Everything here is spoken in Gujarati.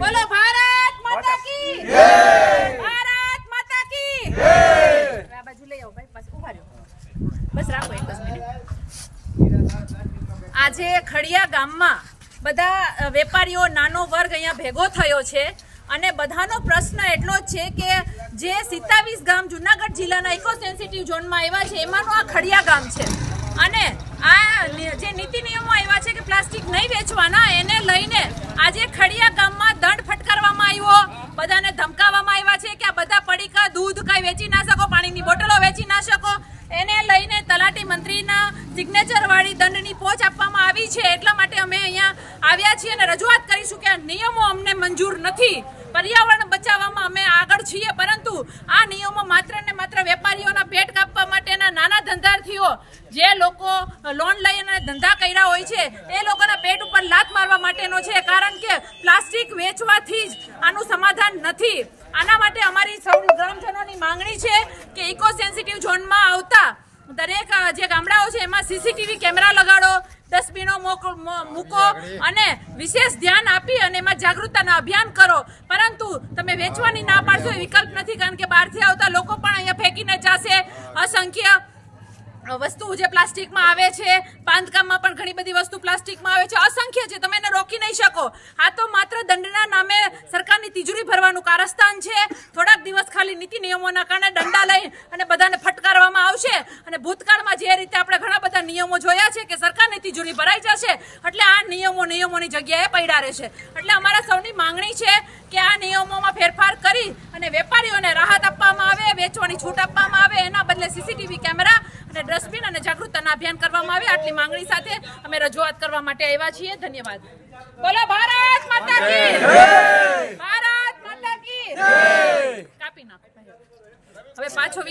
બોલો, ભારત માતા કી! ભારત માતા કી! આ બાજુ લઈ આવો ભાઈ, બસ ઊભા રહ્યો. બસ રાખો એક જ મિનિટ. આજે ખડિયા ગામમાં બધા વેપારીઓ, નાનો વર્ગ અહીંયા ભેગો થયો છે અને બધાનો પ્રશ્ન એટલો જ છે કે જે સિત્તાવીસ ગામ જુનાગઢ જિલ્લાના ઇકો સેન્સિટિવ ઝોનમાં આવ્યા છે, એમાંનું આ ખડિયા ગામ છે. અને આ જે નીતિ નિયમો પ્લાસ્ટિક નહીં વેચવાના, એને લઈને આજે ખડિયા ગામમાં દંડ ફટકારવામાં આવ્યો. બધાને ધમકાવવામાં આવ્યા છે કે આ બધા પડીકા દૂધ કાંઈ વેચી ના શકો, પાણીની બોટલો વેચી ના શકો. એને લઈને તલાટી મંત્રીના સિગ્નેચર વાળી દંડની પોચ આપવામાં આવી છે. એટલા માટે અમે અહીંયા આવ્યા છીએ અને રજૂઆત કરીશું કે આ નિયમો અમને મંજૂર નથી. પર્યાવરણ બચાવવામાં અમે આગળ છીએ, પરંતુ આ નિયમો માત્ર ને માત્ર વેપારીઓના પેટ કાપવા માટેના નાના ધંધાર્થીઓ જે લોકો લોન લઈને ધંધા કર્યા હોય છે, એ લોકોના પેટ ઉપર લાત મારવા માટેનો છે. કારણ કે પ્લાસ્ટિક વેચવાથી જ આનું સમાધાન નથી. આના માટે અમારી સૌ ગ્રામજનોની માંગણી છે કે ઇકો સેન્સિટિવ ઝોનમાં આવતા દરેક જે ગામડાઓ છે, એમાં સીસીટીવી કેમેરા લગાડો, ડસ્ટબિનો મોકો- અને વિશેષ ધ્યાન આપી અને એમાં જાગૃતતાના અભિયાન કરો. પરંતુ તમે વેચવાની ના પાડશો વિકલ્પ નથી, કારણ કે બહારથી આવતા લોકો પણ અહીંયા ફેંકીને જશે. અસંખ્ય વસ્તુ જે પ્લાસ્ટિકમાં આવે છે, બાંધકામમાં પણ ઘણી બધી વસ્તુ પ્લાસ્ટિકમાં આવે છે. અસંખ્ય છે, તમે એને રોકી નહીં શકો. આ તો માત્ર દંડના નામે સરકારની તિજોરી ભરવાનું કારસ્તાન છે. થોડાક દિવસ ખાલી નીતિ નિયમોના કારણે દંડા લઈ અને બધાને ફટકારવામાં આવશે. અને ભૂતકાળમાં જે રીતે આપણે ઘણા બધા નિયમો જોયા છે કે સરકારની તિજોરી ભરાઈ જશે, એટલે આ નિયમો નિયમોની જગ્યાએ પડ્યા રહેશે એટલે અમારા સૌની માંગણી છે કે આ નિયમોમાં કરી અને વેપારીઓને રાહત આપવામાં આવે, વેચવાની છૂટ આપવામાં આવે. એના બદલે સીસીટીવી કેમેરા અને ડસ્ટબિન અને જાગૃતતાના અભિયાન કરવામાં આવે. આટલી માંગણી સાથે અમે રજૂઆત કરવા માટે આવ્યા છીએ. ધન્યવાદ. બોલો, ભારત માતા કી ભારત માતા કી કાપી નાખો. હવે પાછો